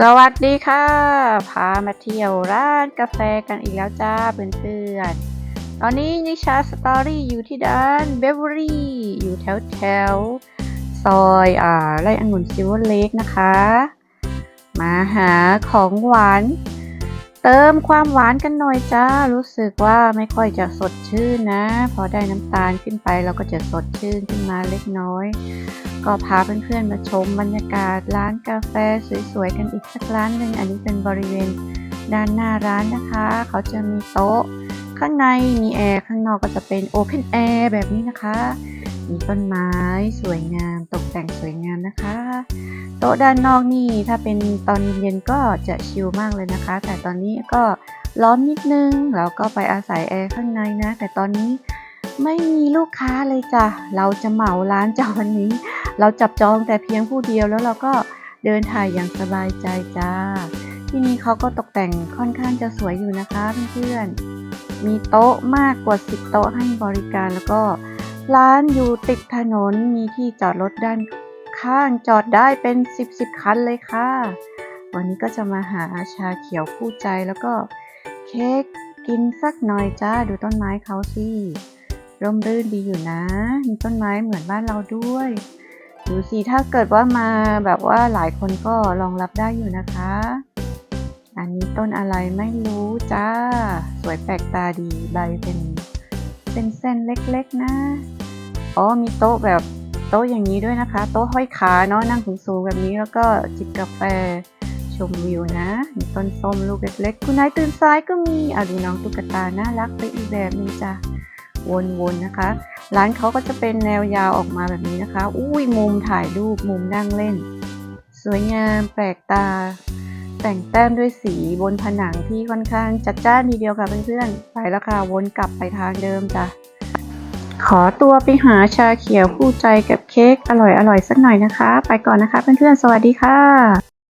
สวัสดีค่ะ พามาเที่ยวร้านกาแฟกันอีกแล้วจ้าเพื่อนๆ ตอนนี้นิชาสตอรี่อยู่ที่ด้านเบเวอรี่อยู่แถวแถวซอยอ่าไร่องุ่นซิวเล็กนะคะ มาหาของหวาน เติมความหวานกันหน่อยจ้า รู้สึกว่าไม่ค่อยจะสดชื่นนะ พอได้น้ำตาลขึ้นไปเราก็จะสดชื่นขึ้นมาเล็กน้อย ก็พาเพื่อนๆมาชมบรรยากาศร้านกาแฟสวยๆกันอีกสักร้านหนึ่งอันนี้เป็นบริเวณด้านหน้าร้านนะคะ เขาจะมีโต๊ะ ข้างในมีแอร์ข้างนอกก็จะเป็นโอเพนแอร์แบบนี้นะคะ มีต้นไม้สวยงามตกแต่งสวยงามนะคะ โต๊ะด้านนอกนี่ถ้าเป็นตอนเย็นๆก็จะชิลมากเลยนะคะ แต่ตอนนี้ก็ร้อนนิดนึงแล้วก็ไปอาศัยแอร์ข้างในนะ แต่ตอนนี้ไม่มีลูกค้าเลยจ้ะ เราจะเหมาร้านจ้าวันนี้ เราจับจองแต่เพียงผู้เดียวแล้วเราก็เดินถ่ายอย่างสบายใจจ้า ที่นี่เขาก็ตกแต่งค่อนข้างจะสวยอยู่นะคะเพื่อนๆ มีโต๊ะมากกว่า 10 โต๊ะให้บริการแล้วก็ ร้านอยู่ติดถนนมีที่จอดรถด้านข้างจอดได้เป็น 10 10 คันเลยค่ะ วันนี้ก็จะมาหาชาเขียวคู่ใจแล้วก็เค้กกินสักหน่อยจ้าดูต้นไม้เขาสิร่มรื่นดีอยู่นะ มีต้นไม้เหมือนบ้านเราด้วยดูสิถ้าเกิดว่ามาแบบว่าหลายคนก็รองรับได้อยู่นะคะ อันนี้ต้นอะไรไม่รู้จ้า สวยแปลกตาดีใบเป็น เป็นเส้นเล็กๆนะ อ๋อมีโต๊ะแบบโต๊ะอย่างนี้ด้วยนะคะ โต๊ะห้อยขาเนาะนั่งสูงๆแบบนี้แล้วก็จิบกาแฟชมวิวนะ มีต้นส้มลูกเล็กๆคุณนายตื่นสายก็มีอะดูน้องตุ๊กตาน่ารักไปอีกแบบนึงจ้ะวนๆนะคะ ร้านเขาก็จะเป็นแนวยาวออกมาแบบนี้นะคะ อุ้ยมุมถ่ายรูปมุมนั่งเล่น สวยงามแปลกตา แต่งแต้มด้วยสีบนผนังที่ค่อนข้างจัดจ้านทีเดียวค่ะเพื่อนๆ ไปแล้วค่ะวนกลับไปทางเดิมจ้ะ ขอตัวไปหาชาเขียวคู่ใจกับเค้กอร่อยๆสักหน่อยนะคะ ไปก่อนนะคะเพื่อนๆ สวัสดีค่ะ